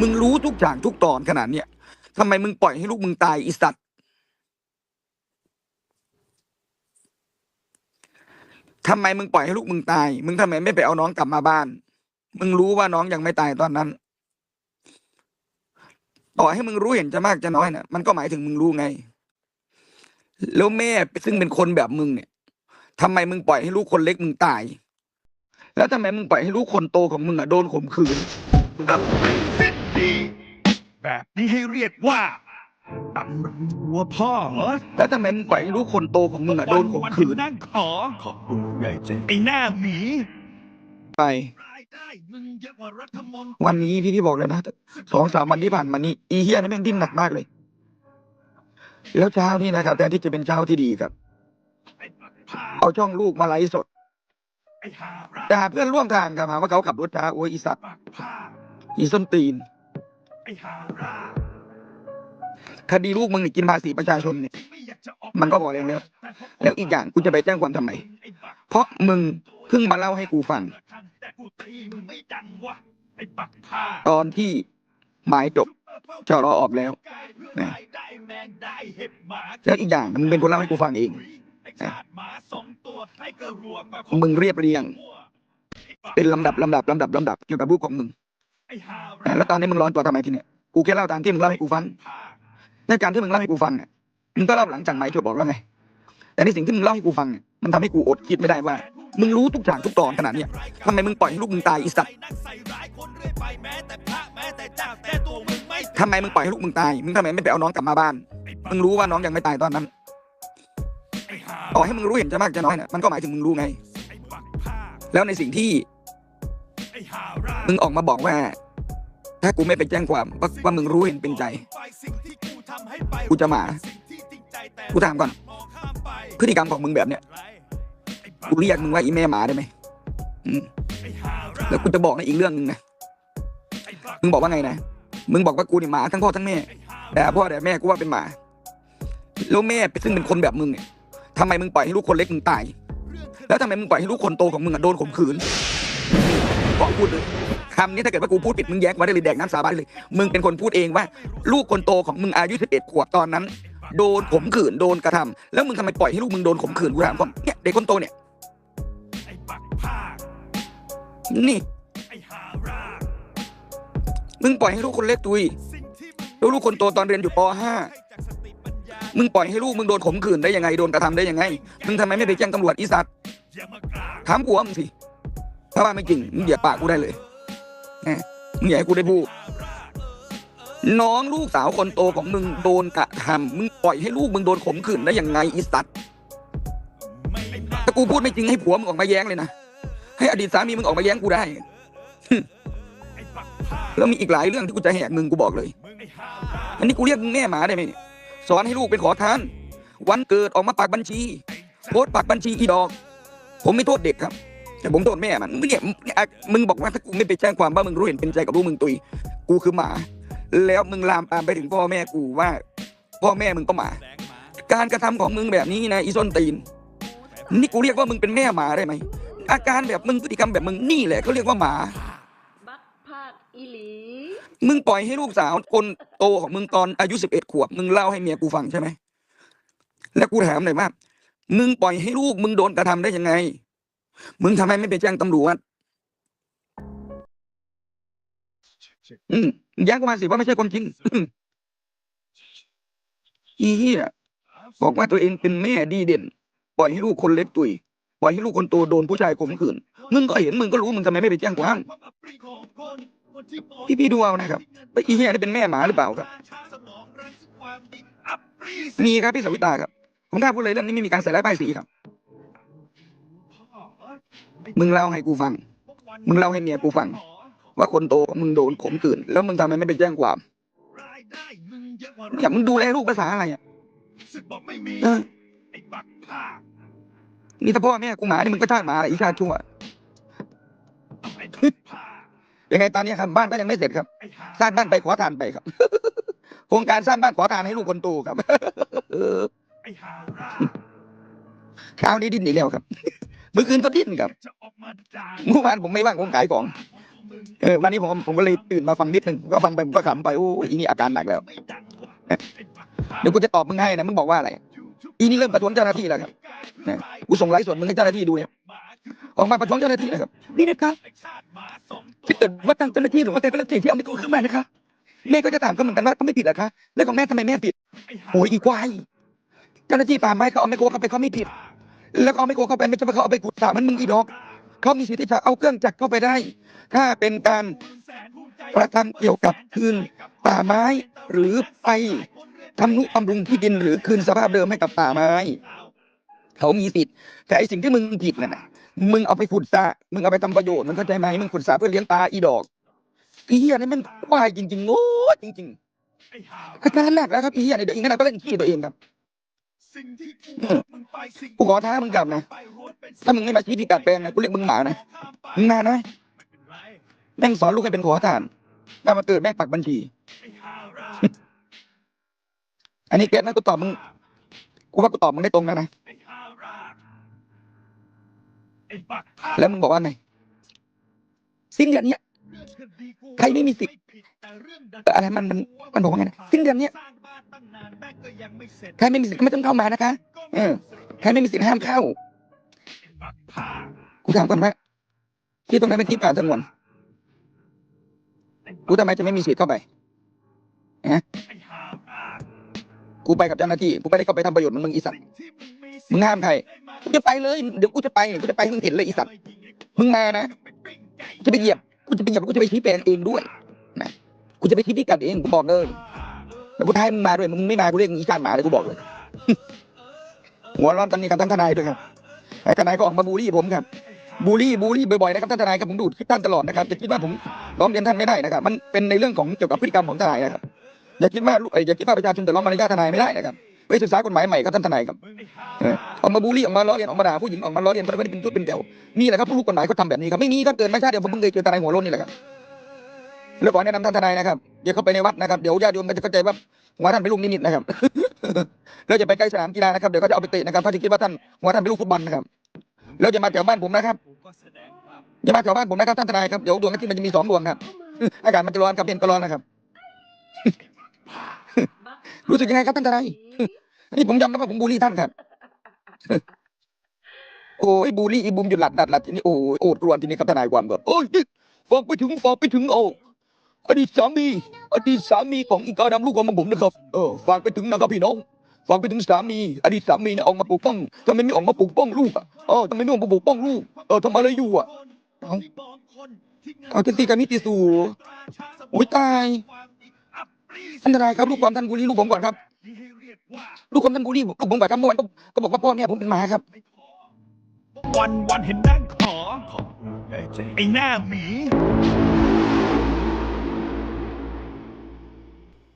มึงรู้ทุกอย่างทุกตอนขนาดเนี้ยทำไมมึงปล่อยให้ลูกมึงตายอีสัตว์ทำไมมึงปล่อยให้ลูกมึงตาย มึงทำไมไม่ไปเอาน้องกลับมาบ้าน มึงรู้ว่าน้องยังไม่ตายตอนนั้น ต่อให้มึงรู้เห็นจะมากจะน้อยน่ะ มันก็หมายถึงมึงรู้ไง แล้วแม่ซึ่งเป็นคนแบบมึงเนี่ยทำไมมึงปล่อยให้ลูกคนเล็กมึงตาย แล้วทำไมมึงปล่อยให้ลูกคนโตของมึงอะโดนข่มขืน แบบนี้ให้เรียกว่าตำรัวพ่อเหรอแล้วทำไมมึงปล่อยให้ลูกคนโตของมึงอะโดนข่มขืนนั่งขอ ขอบคุณใหญ่เจไอ้หน้าหมีไป รายได้มึงเยอะกว่ารัฐมนตรีวันนี้พี่พี่บอกเลยนะสองสามวันที่ผ่านมานี่อีเฮียนี่แม่งดิ้นหนักมากเลย แล้วเช้านี่นะครับแต่ที่จะเป็นเช้าที่ดีครับ ไอ้ปักผ้าเอาช่องลูกมาไลฟ์สดไอ้หาราด่าเพื่อนร่วมทางครับหาว่าเขาขับรถช้าโอ้ยอีสัตว์ปักผ้าอีส้นตีนไอ้หารา คดีลูกมึงนี่กินภาษีประชาชนเนี่ยไม่อยากจะออกมันก็พอแล้วแล้ว แล้วอีกอย่างกูจะไปแจ้งความทำไมไอ้ปักเพราะมึงเพิ่งมาเล่าให้กูฟังแต่กูตีมึงไม่ดังวะไอ้ปักผ้าตอนที่หมายจบจรอออกแล้วได้ได้แมงได้เห็บหมาแล้วอีกอย่างมึงเป็นคนเล่าให้กูฟังเองไอ้ชาติหมาสองตัวให้กระรวมมามึงเรียบเรียง เป็นลำดับลำดับลำดับลำดับเกี่ยวกับลูกของมึงไอ้หาอะ แล้วตอนนี้มึงร้อนตัวทำไมทีเนี่ยกูแค่เล่าตามที่มึงเล่าให้กูฟังในการที่มึงเล่าให้กูฟังเนี่ยมึงก็เล่าหลังจากไหมายจบอกแล้วไง แต่ในสิ่งที่มึงเล่าให้กูฟังเนี่ยมันทำให้กูอดคิดไม่ได้ว่า มึงรู้ทุกอย่างทุกตอนขนาดเนี้ยทำไมมึงปล่อยให้ลูกมึงตายอีสัตว์นักทำไมมึงปล่อยให้ลูกมึงตาย มึงทำไมไม่ไปเอาน้องกลับมาบ้าน มึงรู้ว่าน้องยังไม่ตายตอนนั้นไอ้หาต่อให้มึงรู้เห็นจะมากจะน้อยน่ะมันก็หมายถึงมึงรู้ไง แล้วในสิ่งที่ มึงออกมาบอกว่า ถ้ากูไม่ไปแจ้งความว่าว่ามึงรู้เห็นเป็นใจสิ่งที่กูทำให้ไปกูจะหมาสิ่งที่จริงใจแต่กูถามก่อนมองข้ามไปพฤติกรรมของมึงแบบเนี้ยไอ้ปักูเรียกมึงว่าอีแม่หมาได้ไหมอืมไอ้หาราแล้วกูจะบอกในอีกเรื่องหนึ่งนะไอ้ปักมึงบอกว่าไงนะ มึงบอกว่ากูนี่หมาทั้งพ่อทั้งแม่ไอ้หาแต่พ่อแต่แม่กูว่าเป็นหมา แล้วแม่ซึ่งเป็นคนแบบมึงเนี่ยทำไมมึงปล่อยให้ลูกคนเล็กมึงตาย แล้วทำไมมึงปล่อยให้ลูกคนโตของมึงอะโดนข่มขืน บอกพูดเลยคำนี้ถ้าเกิดว่ากูพูดผิดมึงแยกมาได้เลยแดกน้ำสาบานเลย มึงเป็นคนพูดเองว่า ลูกคนโตของมึงอายุสิบเอ็ดขวบตอนนั้น โดนข่มขืนโดนกระทำแล้วมึงทำไมปล่อยให้ลูกมึงโดนข่มขืนกูถามก่อนเนี่ยเด็กคนโตเนี่ยนี่มึงปล่อยให้ลูกคนเล็กตุยแล้วลูกคนโตตอนเรียนอยู่ป .5 ให้ามึงปล่อยให้ลูกมึงโดนข่มขืนได้ยังไงโดนกระทำได้ยังไง มึงทำไมไม่ไปแจ้งตำรวจอีสัตว์ถามกูว่ามึงสิาว่าไม่จริงมึงเหยียบปากกูได้เลยมึงอย่าให้กูได้พูดน้องลูกสาวคนโตของมึงโดนกระทำมึงปล่อยให้ลูกมึงโดนข่มขืนได้ยังไงอีสัตว์ถ้ากูพูดไม่จริงให้ผัวมึงออกมาแย้งเลยนะให้อดีตสามีมึงออกมาแย้งกูได้แล้วมีอีกหลายเรื่องที่กูจะแหกมึงกูบอกเลย อันนี้กูเรียกแม่หมาได้ไหมสอนให้ลูกเป็นขอทาน วันเกิดออกมาปากบัญชีโพสต์ปากบัญชีอีดอก ผมไม่โทษเด็กครับ แต่ผมโทษแม่มันเนี่ยมึงบอกว่าถ้ากูไม่ไปแจ้งความว่ามึงรู้เห็นเป็นใจกับลูกมึงตุย กูคือหมา แล้วมึงลามปามไปถึงพ่อแม่กูว่า พ่อแม่มึงก็หมา การกระทำของมึงแบบนี้นะอีส้นตีน นี่กูเรียกว่ามึงเป็นแม่หมาได้ไหมอาการแบบมึงพฤติกรรมแบบมึงนี่แหละเขาเรียกว่าหมาบักภาคอีหลีมึงปล่อยให้ลูกสาวคนโตของมึงตอนอายุสิบเอ็ดขวบมึงเล่าให้เมียกูฟังใช่ไหมแล้วกูถามหน่อยว่ามึงปล่อยให้ลูกมึงโดนกระทำได้ยังไง มึงทำไมไม่ไปแจ้งตำรวจอืมแย้งกูมาสิว่าไม่ใช่ความจริงอีเหี้ยบอกว่าตัวเองเป็นแม่ดีเด่น ปล่อยให้ลูกคนเล็กตุยปล่อยให้ลูกคนโตโดนผู้ชายข่มขืนมึงก็เห็นมึงก็รู้มึงทำไมไม่ไปแจ้งความพี่พี่ดูเอานะครับว่าอีเหี้ยนี่เป็นแม่หมาหรือเปล่าครับ มีครับพี่สวิตาครับผมกล้าพูดเลยเรื่องนี้ไม่มีการใส่ร้ายป้ายสีครับ มึงเล่าให้กูฟัง มึงเล่าให้เมียกูฟัง ว่าคนโตของมึงโดนข่มขืน แล้วมึงทำไมไม่ไปแจ้งความรายได้มึงเยอะกว่าเนี่ยมึงดูแลลูกภาษาอะไรอะสึกบอกไม่มีเออไอ้ปักผ้านี่ถ้าพ่อแม่กูหมานี่มึงก็ชาติหมาแหละอีชาติชั่วไอ้ปักผ้ายังไงตอนนี้ครับบ้านก็ยังไม่เสร็จครับไอ้หาสร้างบ้านไปขอทานไปครับ โครงการสร้างบ้านขอทานให้ลูกคนโตครับเออไอ้หาราเช้านี้ดิ้นอีกแล้วครับ เมื่อคืนก็ดิ้นครับจะออกมาด่าเมื่อวานผมไม่ว่างผมขายของเออวันนี้ผมผมก็เลยตื่นมาฟังนิดหนึ่งก็ฟังไปผมก็ขำไปโอ้ยอีนี่อาการหนักแล้วเดี๋ยวกูจะตอบมึงให้นะมึงบอกว่าอะไรอีนี่เริ่มประท้วงเจ้าหน้าที่แล้วครับนะกูส่งไลฟ์สดมึงให้เจ้าหน้าที่ดูเนี่ยออกมาประท้วงเจ้าหน้าที่นะครับนี่นะครับที่เกิดว่าทางเจ้าหน้าที่หรือว่าแต่เจ้าหน้าที่ที่เอาไม่กูขึ้นมานะคะแม่ก็จะถามเขาเหมือนกันว่าเขาไม่ผิดเหรอคะแล้วของแม่ทำไมแม่ผิดโอ้ยอีควายเจ้าหน้าที่ป่าไม้เขาเอาไม่โกเข้าไปเขาไม่ผิด แล้วก็เอาไม่โกเข้าไปไม่ใช่ว่าเขาเอาไปขุดสระมันมึงอีดอก เขามีสิทธิ์ที่จะเอาเครื่องจักรเข้าไปได้ ถ้าเป็นการกระทำเกี่ยวกับคืนป่าไม้หรือไปทำนุบำรุงที่ดินหรือคืนสภาพเดิมให้กับป่าไม้ เขามีสิทธิ์แต่ไอสิ่งที่มึงผิดน่ะนะมึงเอาไปขุดสระมึงเอาไปทำประโยชน์มึงเข้าใจไหมมึงขุดสระเพื่อเลี้ยงปลาอีดอกอีเหี้ยนี่มันควายจริงๆโง่จริง ๆ อาการหนักแล้วครับอีเหี้ยเนี่ยเดี๋ยวอีกขนาดก็เล่นขี้ตัวเองครับ กูขอท้ามึงกลับนะ ถ้ามึงไม่มาชี้พิกัดแปลงนะกูเรียกมึงหมานะ มึงมานะแม่งสอนลูกให้เป็นขอทานถ้ามาเกิดแม่งปักบัญชี อันนี้เก็ตนะกูตอบมึง กูว่ากูตอบมึงได้ตรงแล้วนะ แล้วมึงบอกว่าไงสิ้นเดือนเนี้ย ใครไม่มีสิทธิ์เอ่ออะไรมันมันมันบอกว่าไงนะสิ้นเดือนเนี้ยใครไม่มีสิทธิ์ก็ไม่ต้องเข้ามานะคะเออใครไม่มีสิทธิ์ห้ามเข้ากูถามก่อนว่าที่ตรงนั้นเป็นที่ป่าสงวนกูทำไมจะไม่มีสิทธิ์เข้าไปฮะกูไปกับเจ้าหน้าที่กูไม่ได้เข้าไปทำประโยชน์เหมันมึงอีสัตว์มึงห้ามใครกูจะไปเลย เดี๋ยวกูจะไปกูจะไปให้มึงเห็นเลยอีสัตว์มึงมานะกูจะไปเหยียบ กูจะไปเหยียบกูจะไปชี้แปลงเองด้วยนะกูจะไปชี้พิกัดเองกูบอกเลยแล้วกูท้ายมึงมาด้วยมึงไม่มากูเรียกมึงอีจานหมาเลยกูบอกเลยหัวร้อนตอนนี้กับท่านทนายด้วยครับไอ้ทนายก็ออกมาบูลลี่ผมครับบูลลี่บูลลี่บ่อยๆนะครับท่านทนายครับผมดูคลิปท่านตลอดนะครับอย่าคิดว่าผมร้องเรียนท่านไม่ได้นะครับ มันเป็นในเรื่องของเกี่ยวกับพฤติกรรมของทนายนะครับอย่าคิดว่าอ้ยอย่าคิดว่าประชาชนจะร้องมารยาททนายไม่ได้นะครับ ไปศึกษากฎหมายใหม่ครับท่านทนายครับเออออกมาบูลลี่ออกมาล้อเลียนออกมาด่าผู้หญิงออกมาล้อเลียนคนไม่ได้เป็นชุดเป็นแถวนี่แหละครับผู้รู้กฎหมายเขาทำแบบนี้ครับไม่มีครับเกินไม่ใช่เดี๋ยวผมเพิ่งเคยเจอทนายหัวโล้นนี่แหละครับแล้วขอแนะนำท่านทนายนะครับอย่าเข้าไปในวัดนะครับเดี๋ยวญาติโยมก็จะเข้าใจว่าหัวท่านเป็นลูกนิมิตนะครับแล้วจะไปใกล้สนามกีฬานะครับเดี๋ยวก็จะเอาไปเตะนะครับถ้าที่คิดว่าท่านหัวท่านเป็นลูกฟุตบอลนะครับแล้วจะมาแถวบ้านผมนะครับอย่ามาแถวบ้านผมนะครับท่านทนายครับเดี๋ยวดวงอาทิตย์มันจะมีสองดวงครับอากาศมันจะร้อนครับเย็นก็ร้อนนะครับ รู้สึกยังไงครับท่านทนายนี่ผมยอมรับว่าผมบูลลี่ท่านครับโอ้ยบูลลี่อีบูมหยุดหลัดหลัดหลัดทีนี้โอ้ยโอดรวนทีนี้ครับทนายความแบบโอ้ยฟังไปถึงฟังไปถึงโอ้อดีตสามีอดีตสามีของอีกาดำลูกของผมนะครับเออฟังไปถึงนะครับพี่น้องฟังไปถึงสามี อดีตสามีเนี่ยออกมาปกป้องทำไมไม่ออกมาปกป้องลูกอะเออทำไมไม่ออกมาปกป้องลูกเออทำอะไรอยู่อะเอาเอาตีกันนิติสูโอ้ยตาย ท่านทนายครับลูกความท่านบูลลี่ลูกผมก่อนครับลูกความท่านบูลลี่ลูกผมก่อนครับเมื่อวานก็บอกว่าพ่อเนี่ยผมเป็นหมาครับ วันวันเห็นนั่งขอไอ้หน้าหมี